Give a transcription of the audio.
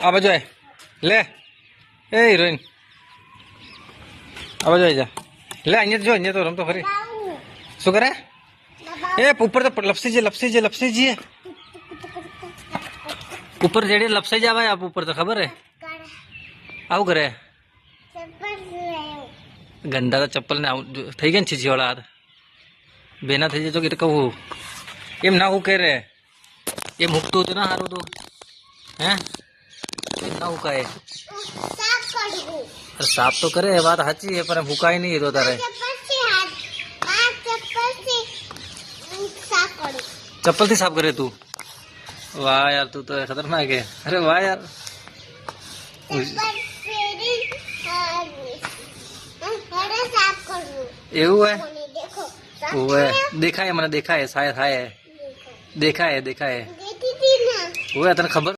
આ બાજુ આય. લે. એ હિરોઈન. આ બાજુ આવી જા. લે, અહીંયા જો અહીંયા તો રમતો ખરી. શું કરે? એ, ઉપર તો લપસી જઈએ લપસી જઈએ લપસી જઈએ ઉપર જેડી લપસાઈ જવાય આપ ઉપર તો ખબર હે? આવું કરે? ગંદા તો ચપ્પલ ને આવું થઈ ગયા ને છીછીવાળા બેના થઈ જજો કે કહું. એમ ના હું કરે. એમ મૂકતું હતું ના સારું તું. હે? એમ ના હુકાય અરે સાફ તો કરે એ વાત સાચી છે પણ હુકાય નહીં એ તો તારે ચપ્પલ થી સાફ કરે તું વાહ યાર તું તો ખતરનાક હે અરે વાહ યાર એવું હે ઓવે દેખાય મને દેખાય સાય થાય દેખાય દેખાય ઓવે તને ખબર